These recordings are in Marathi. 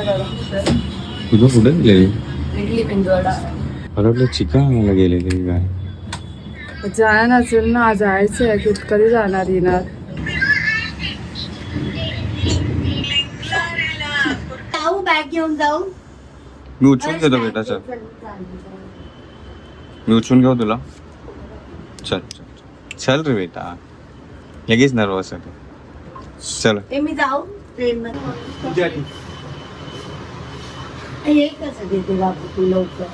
तुझं कुठे गेलेली इडली मला वाटलं चिकन आणायला गेलेली काय? जाणार नसेल ना जायचं आहे. की कधी जाणार येणार? जाऊ बॅग घेऊन जाऊ. मी उचलून घेतो बेटा चल मी उचलून घेऊ तुला. चल चल चल. रे बेटा. लगेच नर्वस आहे तू. चल. ए मी जाऊ. ट्रेन मध्ये. हे देते तू लवकर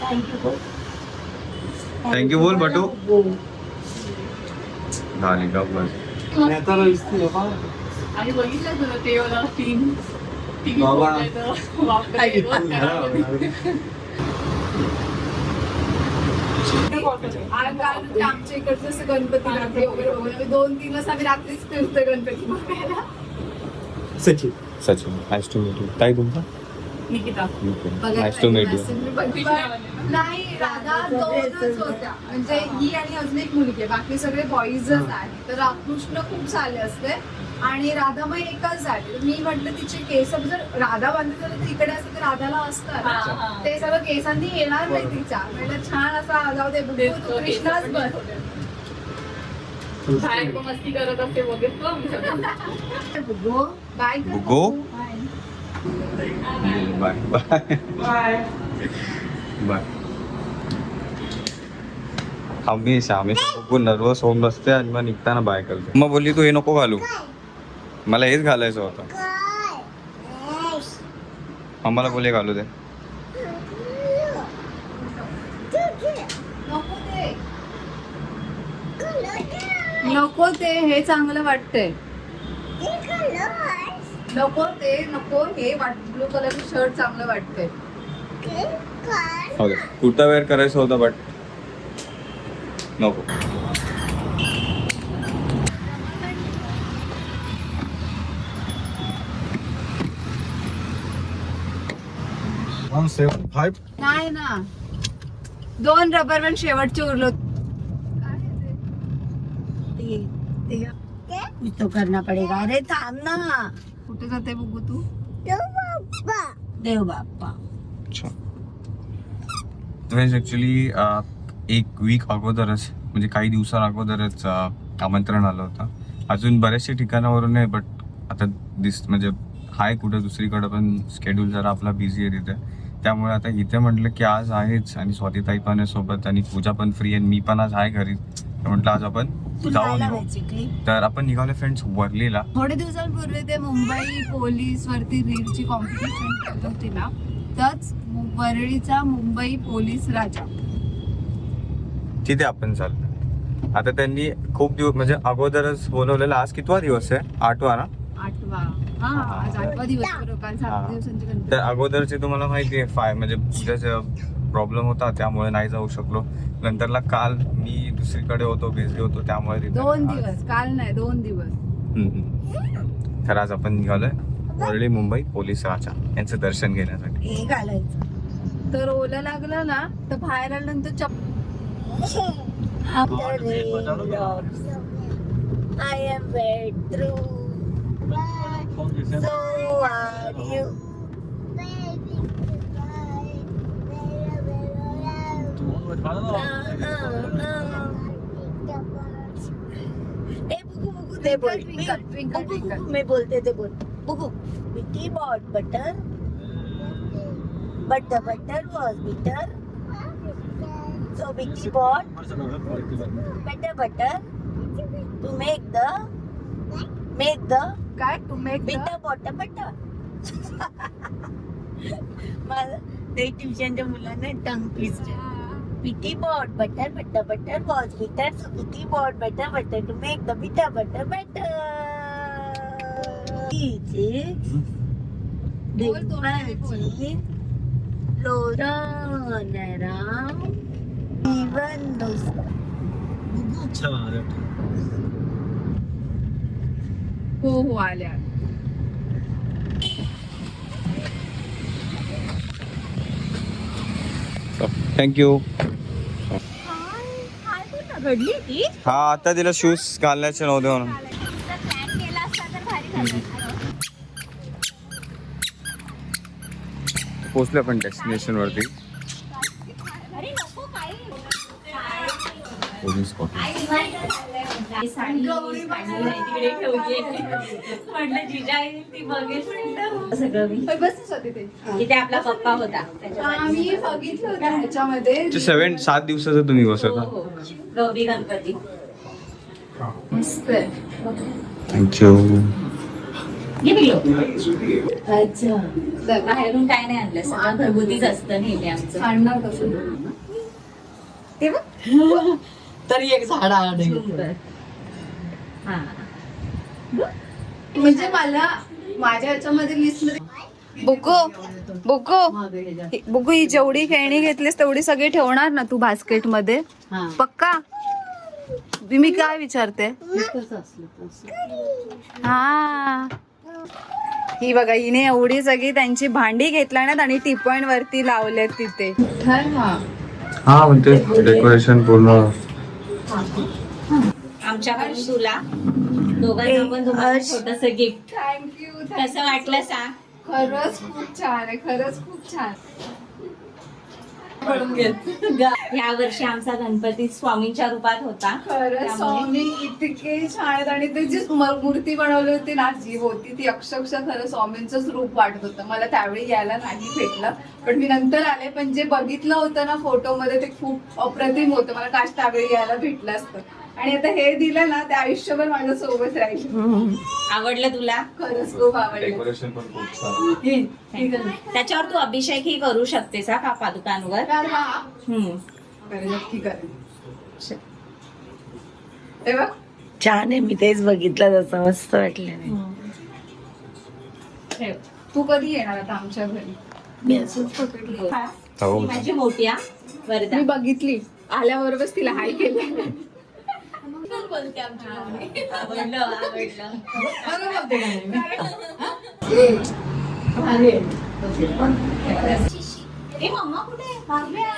थँक्यू बोल। थँक्यू बोल बटू। बोल. झाली का बस। आणि बघितलं तुला ते वाला तीन तीन. आमच्या इकडचं असं गणपती रात्री वगैरे आम्ही दोन तीन वाजता आम्ही रात्रीच फिरतो गणपती बघायला Sachin. Sachin nice to meet you ताई तुमचा Nikita. Nice to meet you मी बघितलं. नाही राधा दोनच होत्या. म्हणजे ही आणि अजून एक मुलगी आहे. बाकी सगळे बॉईजच आहेत. तर रामकृष्ण खूप झाले असते. आणि राधा मग एकच झाली तर मी म्हटलं तिचे केस जर राधा बांधले तर ती इकडे असते तर राधाला असतं ना. ते सगळं केसांनी येणार नाही तिच्या. म्हटलं छान असा जाऊ दे कृष्णाच बन बाहेर पण मस्ती करत असते. बुगो बाय कर. बुगो बाय बाय बाय हमेशा हमेशा खूप नर्वस होऊन बसते आणि मग निघताना बाय करते मग बोलली तू हे नको घालू. मला हेच घालायचं होतं. मम्माला बोले घालू दे. नको ते हे चांगलं वाटतंय. नको ते नको हे ब्लू कलरचं शर्ट चांगलं वाटतंय. हो कुर्ता वेअर करायचं होतं बट नको. वन सेवन फाईव्ह नाही ना. दोन रबर बँड शेवटचे उरलो ते? ते कुछ तो करना पडेगा अरे थांब ना. कुठे जाते बघू तू? देव बाप्पा अच्छा ॲक्च्युली एक वीक अगोदरच म्हणजे काही दिवसां अगोदरच आमंत्रण आलं होतं. अजून बऱ्याचशा ठिकाणावरून आहे बट आता दिस म्हणजे हाय कुठं दुसरीकडं पण स्केड्यूल जरा आपला बिझी आहे तिथे. त्यामुळे आता इथे म्हटलं की आज आहेच आणि स्वातीताई पण आहे सोबत आणि पूजा पण फ्री आहे मी पण आज आहे घरी. तर म्हटलं आज आपण जाऊन जायला येऊ. बेसिकली तर आपण निघालो फ्रेंड्स वरलीला. थोडे दिवसांपूर्वी ते मुंबई पोलीस वरती रीलची कॉम्पिटिशन करत होती ना? तच वरळीचा मुंबई पोलीस राजा. तिथे आपण चाललो. आता त्यांनी खूप दिवस म्हणजे अगोदरच बोलवलेला आज कितवा दिवस आहे? आठवा ना? आठवा. हा आज आठवा दिवस बरोबर काल. सात दिवसांची गणपती. तर अगोदरचे तुम्हाला माहिती आहे फाय म्हणजे प्रॉब्लेम होता त्यामुळे नाही जाऊ शकलो. नंतरला काल मी दुसरीकडे होतो बिझी होतो त्यामुळे तिथे दोन आज- दिवस काल नाही दोन दिवस. हम्म. तर आज आपण निघालोय वरळी मुंबई पोलीस राजा यांचं दर्शन घेण्यासाठी. हे घालायचं. तर ओलं लागलं ना तर बाहेर आल्यानंतर चप After raindrops, I am wet through. So are you. ए बुकू बुकू ते बोल Twinkle, मी- twinkle, बुकू, twinkle. बुकू, मैं बोलते थे बोल बुकू Betty bought butter but the butter was bitter so Betty bought better butter to make the make the काय to make bitter butter butter मला ते ट्युशनच्या मुलांना tongue twist Betty bought butter butter butter was bitter so Betty bought butter butter to make the bitter butter butter बोल तोंडाने बोल. लोरनराम जीवन अच्छा अरे हो हो आल्या थँक्यू घडली ती? हा आता तिला शूज घालण्याचे नव्हते म्हणून. पोहोचलो आपण डेस्टिनेशन वरती. पोलीस म्हटलं जिजा येईल ती बघेल. म्हटलं सगळं मी. बसच होते ते. तिथे आपला पप्पा होता. आम्ही बघितलं होतं ह्याच्यामध्ये. सेवन सात दिवसाचं तुम्ही बसत हो, हो. गौरी गणपती. मस्त. थँक्यू अच्छा. बाहेरून काय नाही आणलं सगळं घरगुतीच असतं नेहमी आमचं. आणणार कसं? ते बघ. तरी एक झाड हा म्हणजे मला माझ्या ह्याच्यामध्ये लिस्टमध्ये बुको बुको बुको ही जेवढी खेळणी घेतलीस तेवढी सगळी ठेवणार ना तू बास्केटमध्ये पक्का? मी काय विचारते? हा. ही बघा हिने एवढी सगळी त्यांची भांडी घेतल्यात आणि टी पॉइंट वरती लावलेत तिथे हा म्हणते. डेकोरेशन पूर्ण. आमच्याकडून तुला. दोघांना पण तुम्हाला छोटस गिफ्ट थँक्यू कसं वाटलं सांग खरंच खूप छान आहे खरंच खूप छान. या वर्षी आमचा गणपती स्वामींच्या रूपात होता. खरंच स्वामी इतके छान आहेत आणि ते जी मूर्ती बनवली होती ना जी होती ती अक्षरशः खरं स्वामींचंच रूप वाटत होतं. मला त्यावेळी यायला नाही भेटलं. पण मी नंतर आले पण जे बघितलं होतं ना फोटोमध्ये ते खूप अप्रतिम होतं. मला काश त्यावेळी यायला भेटलं असतं. आणि आता हे दिलं ना ते आयुष्यभर माझ्या सोबत राहील आवडलं तुला? खरंच खूप आवडलं. डेकोरेशन पण खूप छान. त्याच्यावर तू अभिषेकही करू शकतेस हा का पादुकांवर हा हम्म. नक्की हे बघ. छान आहे मी तेच बघितलं जसं मस्त वाटलं नाही. ठेव. तू कधी येणार आता आमच्या घरी? मी असंच पकडलं. हा. हो. ही माझी मोठी हा. वरदा मी बघितली. आल्याबरोबरच तिला हाय केलं. बोलते आमची मम्मी. आवडलं आवडलं ए मम्मा कुठे भाग्या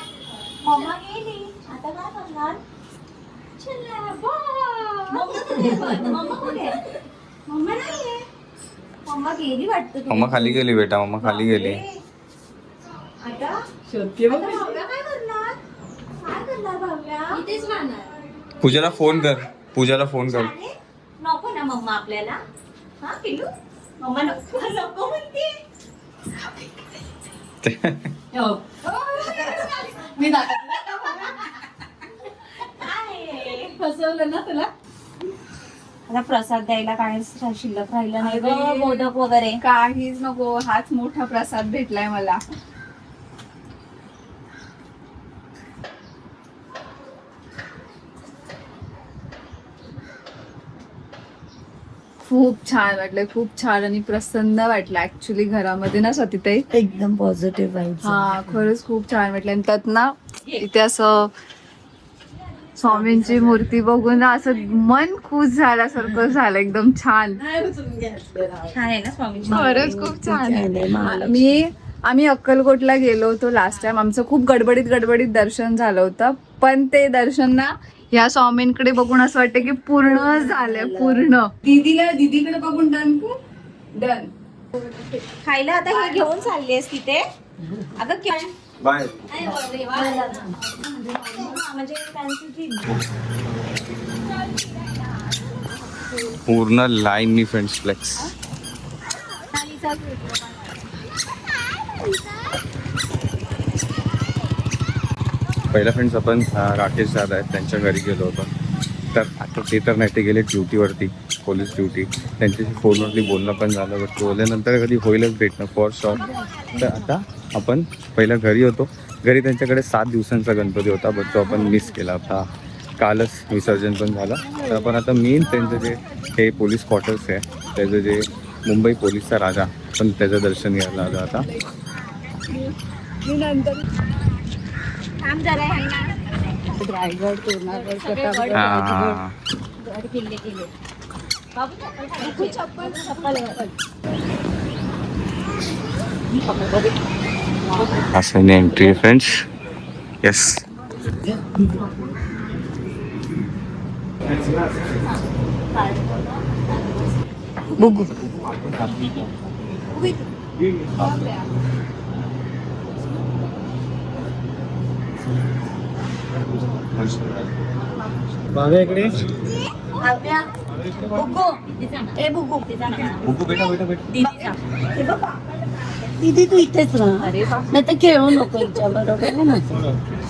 मम्मा गेली आता काय करणार चला, bye. मम्मा कुठे पण? मम्मा कुठे मम्मा नाहीये मम्मा गेली वाटतं मम्मा खाली गेली बेटा मम्मा खाली गेली आता आता भाव्या काय करणार काय करणार भाव्या इथेच राहणार पूजाला फोन कर पूजाला फोन कर. नको ना मम्मा आपल्याला. हा पिलू मम्मा नको नको म्हणते. हो. मी. फसवलं ना तुला? आता प्रसाद द्यायला काय शिल्लक राहिलं नाही ग मोदक वगैरे. काहीच नको. हाच मोठा प्रसाद भेटलाय मला. खूप छान वाटलं खूप छान आणि प्रसन्न वाटलं ऍक्च्युली घरामध्ये ना सतीताई. एकदम पॉझिटिव्ह हा खरंच खूप छान वाटलं. आणि त्यात ना इथे असं स्वामींची मूर्ती बघून ना असं मन खुश झाल्यासारखं झालं एकदम छान. छान आहे ना स्वामीची खरंच खूप छान आहे. मी आम्ही अक्कलकोटला गेलो होतो लास्ट टाइम आमचं खूप गडबडीत गडबडीत दर्शन झालं होतं. पण ते दर्शन ना ह्या स्वामींकडे बघून असं वाटतं की पूर्ण झालंय पूर्ण. दीदीला दीदीकडे बघून डन डन खायला आता हे घेऊन चाललीस तिथे. अगं बाय. म्हणजे पूर्ण लाईन फ्रेंड्स फ्लेक्स पहिला फ्रेंड्स आपण राकेश दादा आहेत त्यांच्या घरी गेलो होतो. तर आता ते तर नाही ते गेले ड्युटीवरती पोलीस ड्युटी. त्यांच्याशी फोनवरती बोलणं पण झालं बट बोलल्यानंतर कधी होईलच भेटणं फॉर शॉर तर आता आपण पहिला घरी होतो. घरी त्यांच्याकडे सात दिवसांचा गणपती होता बट तो आपण मिस केला. होता कालच विसर्जन पण झालं. तर आपण आता मेन त्यांचं जे हे पोलीस क्वार्टर्स आहे त्याचं जे मुंबई पोलीसचा राजा पण त्याचं दर्शन घ्यायला आलं आता. थांब जरा ह्यांना रायगड तोरणागड प्रतापगड हां गड किल्ले केले बाबू चप्पल घाल. चप्पल चप्पल असं एंट्री फ्रेंड्स येस बघू बागा इकडे? भाव्या बुगू ए बुगू बुकू बेटा बेटा बेटा. बघा. दीदी तू इथेच राहा. अरे नाही तर खेळू नको हिच्या बरोबर ना.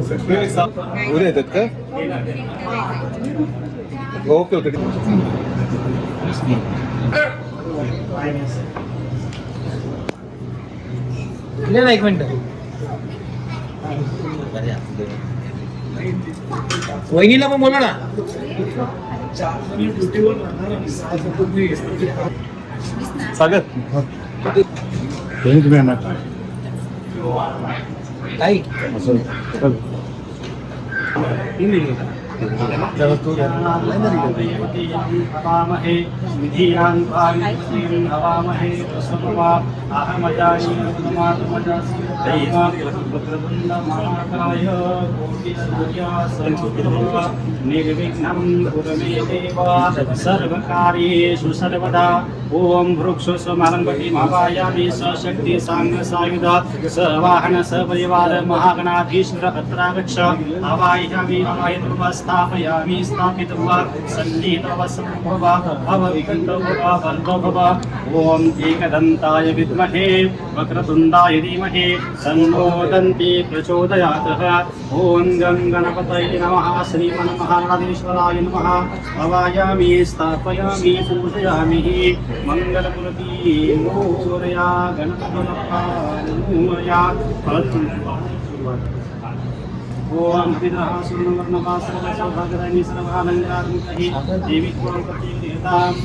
उरे येतात का? Okay okay. एक मिनिट. वहिनीला पण बोला ना. सागर. तुम्ही येणार ताई हवामहे विधियान् हवामहे प्रसवा निर्विघ्नं कुरमे सर्वकार्येषु सर्वदा। ॐ वृक्षो समारम्भति सशक्ति साङ्ग सायुध सवाहन सपरिवार महागणाधीश्वर अत्रागच्छ। हवायामि हवायत्वा स्थापयामि स्थापित्वा सन्निहितव भव विकण्ठो भव वल्लो भव। ॐ एकदन्ताय विद्महे वक्रतुण्डाय धीमहि तन्नो दन्ति प्रचोदयातः। ॐ गं गणपतये नमः श्रीमन्महाराजेश्वराय नमः। हवायामि स्थापयामि पूजयामि मङ्गलपुरती मोरया गणपतया ॐ पितरः सुवर्णवर्णः सर्वसौभाग्यदायिनी सर्वालङ्कारमुखैः देवी त्वां प्रतीयताम्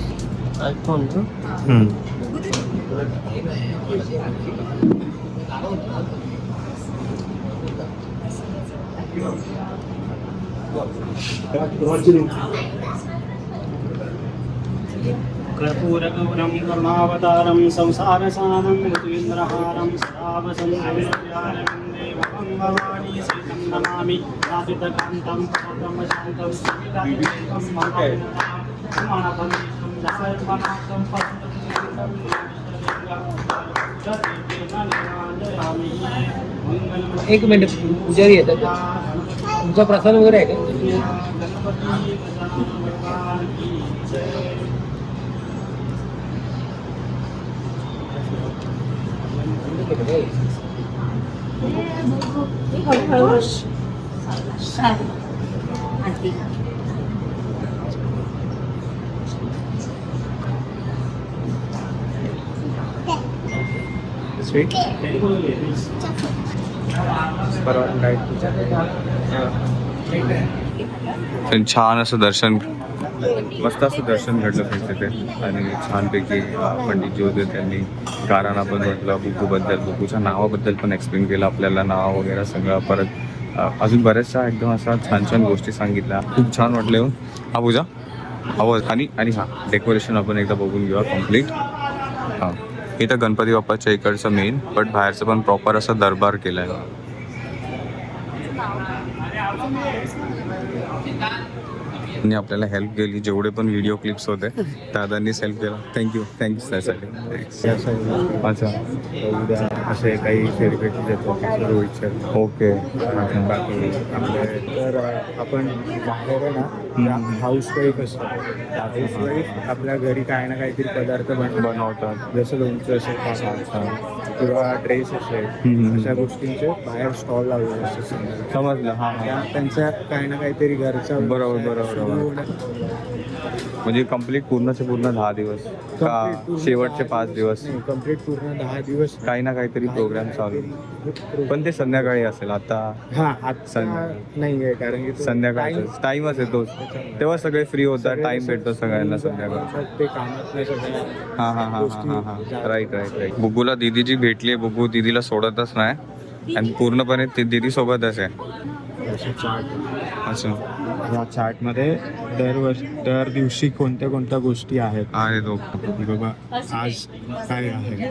कर्पूरगौरं संसारसारं संसारसारं ऋतुन्द्रहारं सदावसन्देवं भवानी सीतं नमामि नादितकान्तं पदं शान्तं सुविदां एक मिनिट पुजारी येतात तुमचा प्रसाद वगैरे आहे का स्वीट पण छान असं दर्शन मस्त असं दर्शन घडलं फ्रेंड्स तिथे. आणि छानपैकी पंडित जी होते त्यांनी कारणा पण म्हटलं बुकूबद्दल बुकूच्या नावाबद्दल पण एक्सप्लेन केलं आपल्याला नाव वगैरे सगळं परत अजून बऱ्याचशा एकदम असा छान छान गोष्टी सांगितल्या. खूप छान वाटलं येऊन. हा पूजा आवाज आणि आणि हां डेकोरेशन आपण एकदा बघून घेऊया कंप्लीट हां. इथं गणपती बाप्पाच्या इकडचं मेन बट बाहेरचं पण प्रॉपर असं दरबार केलं आहे त्यांनी आपल्याला हेल्प केली जेवढे पण व्हिडिओ क्लिप्स होते दादांनीच हेल्प केला. थँक्यू थँक्यू त्यासाठी अच्छा. असे काही सेलिब्रिटी येतो रोहित शर्मा ओके तर आपण बाहेर ना हाऊस वाईफ असतो हाऊस वाईफ आपल्या घरी काही ना काहीतरी पदार्थ बन बनवतात. जसं लोणचं असेल किंवा ड्रेस असेल. अशा गोष्टींचे बाहेर स्टॉल लावलेले असतात. समजा. समजलं. हां त्या त्यांच्या काही ना काहीतरी घरचा बरोबर, बरोबर, म्हणजे कंप्लीट पूर्णचे पूर्ण दहा दिवस का शेवटचे पाच दिवस? कंप्लीट पूर्ण दहा दिवस. काही ना काहीतरी प्रोग्राम चालू. पण ते संध्याकाळी असेल आता हा संध्याकाळी. नाही कारण की time- टाइमच येतो तेव्हा सगळे फ्री होतात टाइम भेटतो सगळ्यांना संध्याकाळी हा हा हा हा हा राईट राईट राईट बुगूला दीदी जी भेटली बुगू दीदीला सोडतच नाही. आणि पूर्णपणे ती दीदी सोबतच आहे. असे चार्ट अच्छा. या चार्टमध्ये दरवर्षी दर दिवशी कोणत्या कोणत्या गोष्टी आहेत? आहे तो की बाबा आज काय आहे?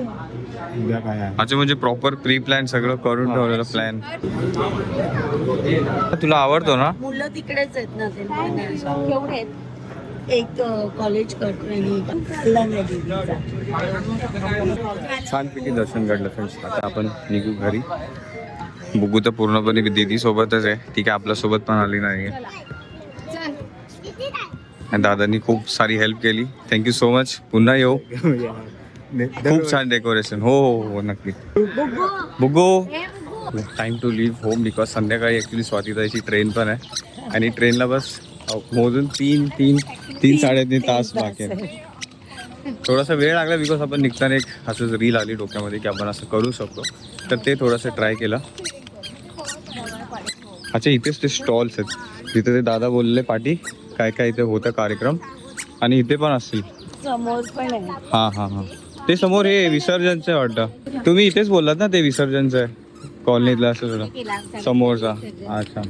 उद्या काय आहे? अच्छा म्हणजे प्रॉपर प्री प्लॅन सगळं करून ठेवलेलं प्लॅन तुला आवडतो ना? मुलं तिकडेच आहेत ना ते केवढे आहेत? एक कॉलेज करतो आणि एक कल्याण रेड्डीचा. छानपैकी दर्शन घडलं फ्रेंड्स आता आपण निघू घरी. बुगू तर पूर्णपणे दीदी सोबतच आहे. ती काय आपल्यासोबत पण आली नाही आणि दादांनी खूप सारी हेल्प केली. थँक्यू सो मच पुन्हा येऊ. खूप छान डेकोरेशन हो हो हो नक्की. बुगो time to leave home because संध्याकाळी ॲक्च्युली स्वातीताईची ट्रेन पण आहे. आणि ट्रेनला बस मोजून तीन तीन तीन साडेतीन तास बाकी आहे थोडासा वेळ लागला बिकॉज आपण निघताना एक असंच रील आली डोक्यामध्ये की आपण असं करू शकतो. तर ते थोडंसं ट्राय केलं. अच्छा इथेच ते स्टॉल्स आहेत. तिथे ते दादा बोलले पाठी काय काय इथे होतं कार्यक्रम? आणि इथे पण असतील. हां हां हां. ते समोर हे विसर्जनचं आहे वाटतं. तुम्ही इथेच बोललात ना ते विसर्जनचं आहे? कॉलनीतलं असं समोरचा. अच्छा.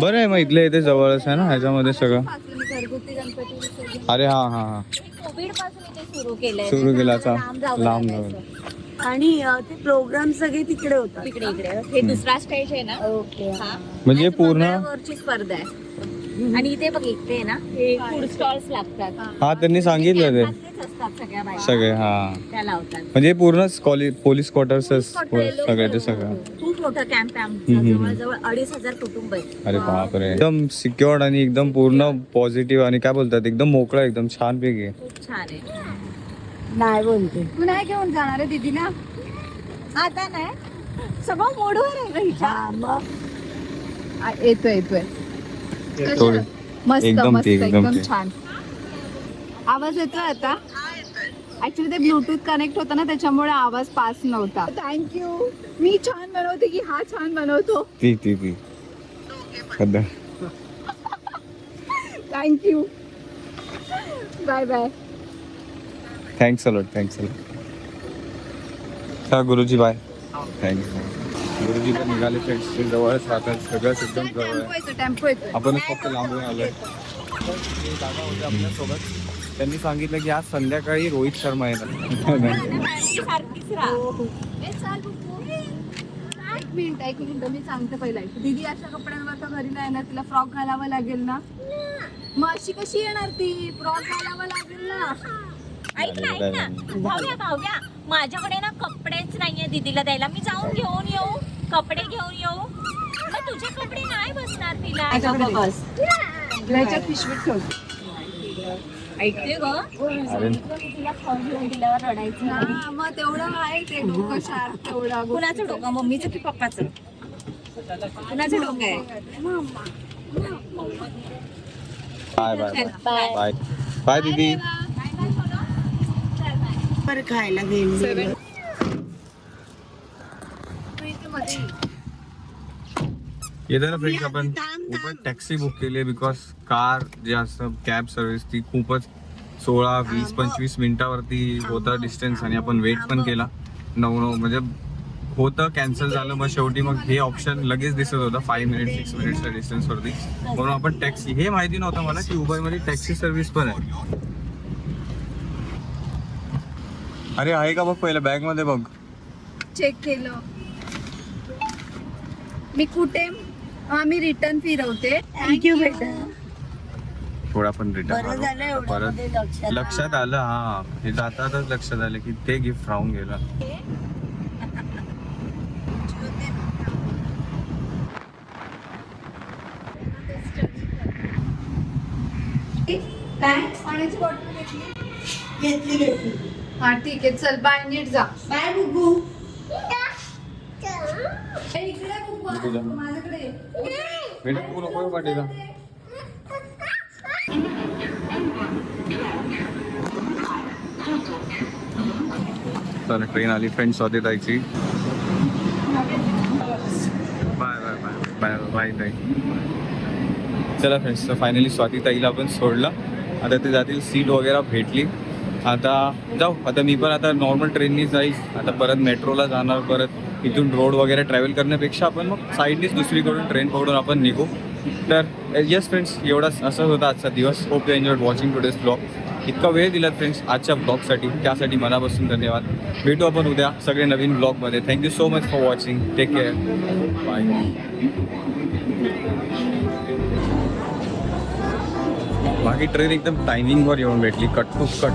बरं आहे मग इथल्या इथे जवळच आहे ना ह्याच्यामध्ये सगळं. अरे हां हां हां. सुरू केला लांब आणि अ, ते प्रोग्राम सगळे तिकडे होतात. इकडे इकडे. हे दुसरा स्टेज आहे ना? ओके. हा. म्हणजे आणि पूर्ण मंगळवारची स्पर्धा आहे. आणि इथे बघ आहे ना? हे फूड स्टॉल्स लागतात. हा. त्यांनी सांगितलं ते. त्यातलेच असतात सगळ्या बायका सगळे हा. त्या लावतात. म्हणजे पूर्णच कॉलेज पोलीस क्वार्टर्सच सगळे ते सगळं. खूप मोठं कॅम्प आहे हम्म, आमचं हम्म. जवळजवळ अडीच हजार कुटुंब आहेत. अरे बापरे. एकदम सिक्युअर्ड आणि एकदम पूर्ण पॉझिटिव्ह आणि काय बोलतात? एकदम मोकळा एकदम छान पैकी खूप छान आहे. नाही बोलते. तू नाही घेऊन जाणार आहे दीदीला आता नाही. सगळं मोडवर आहे गं हिच्या. हा, मग? आ, येतोय येतोय. थोडी मस्त एकदम मस्त ती, एकदम एकदम ती. छान. आवाज येतोय आता? ऍक्च्युली ते ब्लूटूथ कनेक्ट होतं ना त्याच्यामुळे आवाज पास नव्हता. थँक्यू मी छान बनवते की हा छान बनवतो? ती ती ती. सध्या thank you bye bye thanks a lot thanks a lot चला गुरुजी बाय. थँक्यू गुरुजी पण निघाले फ्रेंड्स ते जवळच राहतात. सगळंच एकदम जवळ टेम्पो आहे. आपणच फक्त लांबून आलोय. ते दादा होते आपल्यासोबत त्यांनी सांगितलं की आज संध्याकाळी रोहित शर्मा राहा एक मिनिट एक मिनिट. मी सांगते पहिला. दीदी अशा कपड्यांवर तर घरी नाही येणार. तिला फ्रॉक घालावा लागेल ना. मग अशी कशी येणार ती? फ्रॉक घालावा लागेल ना. ऐक ना ऐक ना भाव्या भाव्या माझ्याकडे ना कपडेच नाहीये दीदीला द्यायला मी जाऊन घेऊन येऊ कपडे घेऊन येऊ मग तुझे कपडे नाही बसणार तिला बस पिशवीत ऐकते ग अरे तिला खाऊन घेऊन दिल्यावर रडायचं हा, मग तेवढं आहे ते डोकं शार्प तेवढा कुणाचं डोकं मम्मीचं की पप्पाचं कुणाचं डोकं आहे बाय बाय बाय दीदी बरं खायला गेली. येतं ना फ्रेंड्स आपण खूपच टॅक्सी बुक केली आहे बिकॉज कार जे असतं कॅब सर्व्हिस ती खूपच सोळा वीस पंचवीस मिनिटावरती होता डिस्टन्स आणि आपण वेट पण केला. नऊ नऊ म्हणजे होतं कॅन्सल झालं मग शेवटी मग हे ऑप्शन लगेच दिसत होतं फाईव्ह मिनिट सिक्स मिनिट्सच्या डिस्टन्सवरती म्हणून आपण टॅक्सी हे माहिती नव्हतं मला की उबरमध्ये टॅक्सी सर्व्हिस पण आहे. अरे आहे का बघ पहिलं? बॅगमध्ये बघ. चेक केलं. मी कुठे? आम्ही रिटर्न फिरवते. थँक्यू बेटा थोडा पण बरं रिटर्न झालं एवढं परत मध्ये लक्षात लक्षात आलं हा. हे जातातच लक्षात आलं की ते गिफ्ट राहून गेलं. काय पाण्याची बॉटल घेतली. घेतली घेतली. हा ठीक आहे चल बाय नीट जा. बाय बुगू ए, इकडे बघ, तुझ्या. माझ्याकडे. ये. भेट तू नको पाठीला चला ट्रेन आली. Friend Swati ताईची. Bye bye bye bye bye ताई. चला फ्रेंड्स फायनली स्वाती ताईला आपण सोडलं. आता ते जातील सीट वगैरे भेटली. आता जाऊ आता मी पण आता नॉर्मल ट्रेननी जाईल आता परत मेट्रोला जाणार परत इथून रोड वगैरे ट्रॅव्हल करण्यापेक्षा आपण मग साईडनीच दुसरीकडून ट्रेन पकडून आपण निघू. तर येस फ्रेंड्स एवढाच असं होता आजचा दिवस. Hope you enjoy watching today's blog इतका वेळ दिलात फ्रेंड्स आजच्या ब्लॉगसाठी त्यासाठी मनापासून धन्यवाद. भेटू आपण उद्या सगळे नवीन ब्लॉगमध्ये thank you so much for watching take care bye बाकी ट्रेन एकदम टायमिंगवर येऊन भेटली. Cut to cut